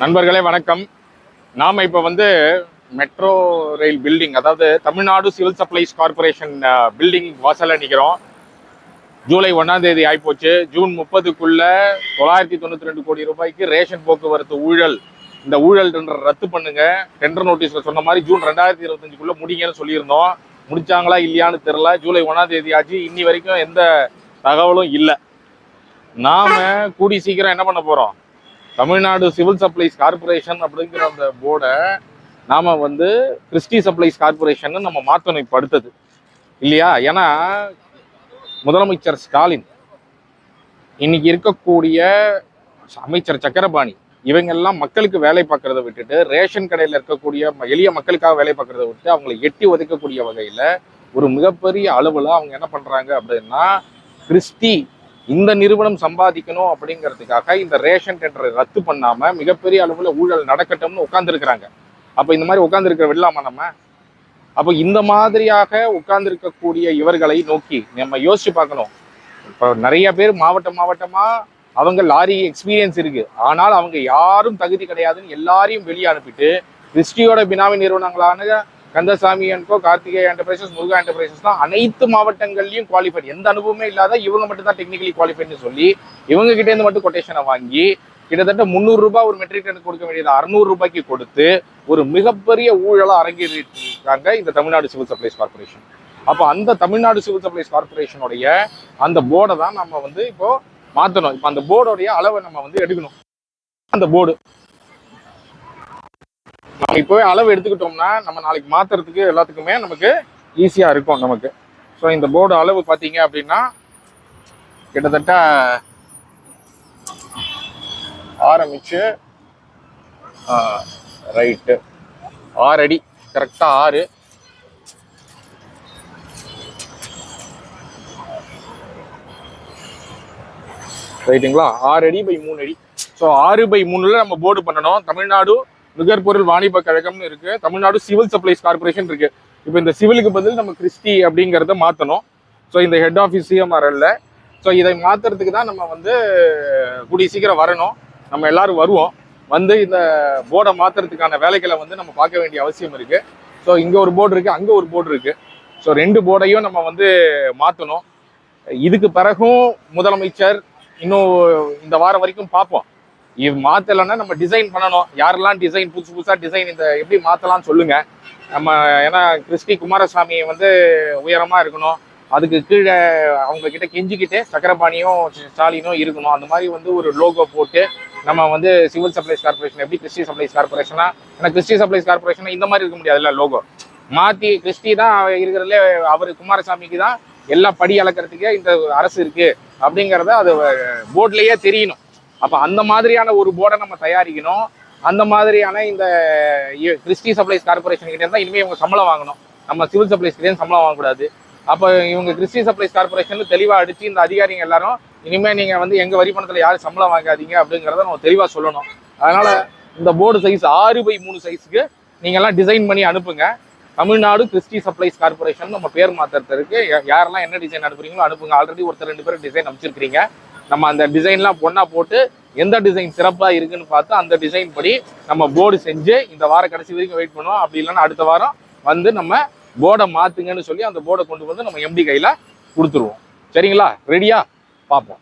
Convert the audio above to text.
நண்பர்களே வணக்கம். நாம் இப்போ வந்து மெட்ரோ ரயில் பில்டிங் அதாவது Tamil Nadu civil supplies corporation building வாசலில் நிற்கிறோம் ஜூலை ஒன்றாம் தேதி ஜூன் முப்பதுக்குள்ள தொள்ளாயிரத்தி தொண்ணூற்றி ரெண்டு கோடி ரூபாய்க்கு ரேஷன் போக்குவரத்து ஊழல். இந்த ஊழல் டெண்டர் ரத்து பண்ணுங்க. டெண்டர் நோட்டீஸில் சொன்ன மாதிரி ஜூன் ரெண்டாயிரத்தி இருபத்தஞ்சுக்குள்ளே முடிங்கன்னு சொல்லியிருந்தோம். முடிச்சாங்களா இல்லையான்னு தெரில ஜூலை ஒன்றாம் தேதி ஆச்சு. இன்னி வரைக்கும் எந்த தகவலும் இல்லை. நாம் கூடி சீக்கிரம் என்ன பண்ண போகிறோம் தமிழ்நாடு சிவில் சப்ளைஸ் கார்ப்பரேஷன் அப்படிங்கிற அந்த போர்டை நாம் வந்து கிறிஸ்டி சப்ளைஸ் கார்பரேஷன் நம்ம மாற்றணும் இல்லையா? ஏன்னா முதலமைச்சர் ஸ்டாலின் இன்னைக்கு இருக்கக்கூடிய அமைச்சர் சக்கரபாணி இவங்கெல்லாம் மக்களுக்கு வேலை பார்க்கறத விட்டுட்டு ரேஷன் கடையில் இருக்கக்கூடிய ம- எளிய மக்களுக்காக வேலை பார்க்கறத விட்டு அவங்களை எட்டி ஒதுக்கக்கூடிய வகையில் ஒரு மிகப்பெரிய அளவில் அவங்க என்ன பண்ணுறாங்க அப்படின்னா கிறிஸ்டி இந்த நிறுவனம் சம்பாதிக்கணும் அப்படிங்கிறதுக்காக இந்த ரேஷன் டெண்டரை ரத்து பண்ணாம மிகப்பெரிய அளவுல ஊழல் நடக்கட்டும்னு உட்கார்ந்துருக்கிறாங்க. அப்ப இந்த மாதிரி உட்கார்ந்துருக்க விடலாமா நம்ம? அப்போ இந்த மாதிரியாக உட்கார்ந்துருக்கக்கூடிய இவர்களை நோக்கி நம்ம யோசிச்சு பார்க்கணும். இப்போ நிறைய பேர் மாவட்ட மாவட்டமா அவங்க லாரி எக்ஸ்பீரியன்ஸ் இருக்கு. ஆனால் அவங்க யாரும் தகுதி கிடையாதுன்னு எல்லாரையும் வெளியே அனுப்பிட்டு கிறிஸ்டியோட பினாமி நிறுவனங்களான Kandasamy and co Karthikeya enterprises Muruga enterprises தான் அனைத்து மாவட்டங்கள்லையும் குவாலிஃபைட் எந்த அனுபவமே இல்லாத இவங்க மட்டும் தான் டெக்னிக்கலி குவாலிஃபைட்னு சொல்லி இவங்க கிட்ட இருந்து மட்டும் கொட்டேஷனை வாங்கி கிட்டத்தட்ட முந்நூறு ரூபாய் ஒரு மெட்ரிக் டனுக்கு கொடுக்க வேண்டியது அறுநூறு ரூபாய்க்கு கொடுத்து ஒரு மிகப்பெரிய ஊழலாக அரங்கேறியிருக்காங்க இந்த தமிழ்நாடு சிவில் சப்ளைஸ் கார்ப்பரேஷன். அப்போ அந்த தமிழ்நாடு சிவில் சப்ளைஸ் கார்ப்பரேஷனுடைய அந்த போர்டை தான் நம்ம வந்து இப்போ மாற்றணும் இப்போ அந்த போர்டோடைய அளவை நம்ம வந்து எடுக்கணும். அந்த போர்டு நம்ம இப்போவே அளவு எடுத்துக்கிட்டோம்னா நம்ம நாளைக்கு மாத்துறதுக்கு எல்லாத்துக்குமே நமக்கு ஈஸியாக இருக்கும் நமக்கு. ஸோ இந்த போர்டு அளவு பார்த்தீங்க அப்படின்னா கிட்டத்தட்ட ஆரம்பிச்சு ரைட்டு ஆறு அடி. கரெக்டாக ஆறு. ரைட்டுங்களா ஆறு அடி பை மூணு அடி. ஸோ ஆறு பை மூணில் நம்ம போர்டு பண்ணணும். தமிழ்நாடு நுகர்பொருள் வாணிப கழகம்னு இருக்கு. தமிழ்நாடு சிவில் சப்ளைஸ் கார்ப்பரேஷன் இருக்கு. இப்போ இந்த சிவிலுக்கு பதில் நம்ம கிறிஸ்டி அப்படிங்கிறத மாற்றணும் ஸோ இந்த ஹெட் ஆஃபீஸ் சிஎம்ஆர்எல்ல ஸோ இதை மாற்றுறதுக்கு தான் நம்ம வந்து கூடிய சீக்கிரம் வரணும். நம்ம எல்லாரும் வருவோம். வந்து இந்த போர்டை மாற்றுறதுக்கான வேலைகளை வந்து நம்ம பார்க்க வேண்டிய அவசியம் இருக்கு. ஸோ இங்கே ஒரு போர்டு இருக்கு அங்கே ஒரு போர்டு இருக்கு. ஸோ ரெண்டு போர்டையும் நம்ம வந்து மாற்றணும் இதுக்கு பிறகும் முதலமைச்சர் இன்னும் இந்த வாரம் வரைக்கும் பார்ப்போம். இது மாத்தலைன்னா நம்ம டிசைன் பண்ணணும். யாரெல்லாம் டிசைன் புதுசு புதுசாக டிசைன் இந்த எப்படி மாற்றலாம்னு சொல்லுங்க. நம்ம ஏன்னா கிறிஸ்டி குமாரசாமி வந்து உயரமாக இருக்கணும். அதுக்கு கீழே அவங்க கிட்ட கெஞ்சிக்கிட்டு சக்கரபாணியும் ஸ்டாலினும் இருக்கணும். அந்த மாதிரி வந்து ஒரு லோகோ போட்டு நம்ம வந்து சிவில் சப்ளைஸ் கார்பரேஷன் எப்படி கிறிஸ்டி சப்ளைஸ் கார்பரேஷனா ஏன்னா கிறிஸ்டி சப்ளைஸ் கார்பரேஷன் இந்த மாதிரி இருக்க முடியாதுல்ல லோகோ மாத்தி கிறிஸ்டி தான் இருக்கிறதுல அவர் குமாரசாமிக்கு தான் எல்லா படி அளக்கிறதுக்கே இந்த அரசு இருக்கு. அப்படிங்கிறத அது போர்ட்லயே தெரியணும். அப்போ அந்த மாதிரியான ஒரு போர்டை நம்ம தயாரிக்கணும். அந்த மாதிரியான இந்த கிறிஸ்டி சப்ளைஸ் கார்பரேஷன் கிட்டே இருந்தால் இனிமேல் இவங்க சம்பளம் வாங்கணும். நம்ம சிவில் சப்ளைஸ் கிட்டே சம்பளம் வாங்கக்கூடாது. அப்போ இவங்க கிறிஸ்டி சப்ளைஸ் கார்பரேஷன் தெளிவாக அடித்து இந்த அதிகாரிங்க எல்லாரும் இனிமேல் நீங்கள் வந்து எங்கள் வரி பணத்துல யாரும் சம்பளம் வாங்காதீங்க அப்படிங்கிறத நம்ம தெளிவாக சொல்லணும். அதனால் இந்த போர்டு சைஸ் ஆறு பை மூணு சைஸுக்கு நீங்கள்லாம் டிசைன் பண்ணி அனுப்புங்க. தமிழ்நாடு கிறிஸ்டி சப்ளைஸ் கார்பரேஷன் நம்ம பேர் மாத்துறதுக்கு யாரெல்லாம் என்ன டிசைன் அனுப்புறீங்களோ அனுப்புங்க. ஆல்ரெடி ஒருத்தர் ரெண்டு பேரும் டிசைன் அமைச்சிருக்கிறீங்க நம்ம அந்த டிசைன்லாம் பொண்ணா போட்டு எந்த டிசைன் சிறப்பாக இருக்குன்னு பார்த்து அந்த டிசைன் படி நம்ம போர்டு செஞ்சு இந்த வார கடைசி வரைக்கும் வெயிட் பண்ணுவோம். அப்படி இல்லைன்னா அடுத்த வாரம் வந்து நம்ம போர்டை மாத்துங்கன்னு சொல்லி அந்த போர்டை கொண்டு வந்து நம்ம எம்டி கையில கொடுத்துருவோம். சரிங்களா? ரெடியா பார்ப்போம்.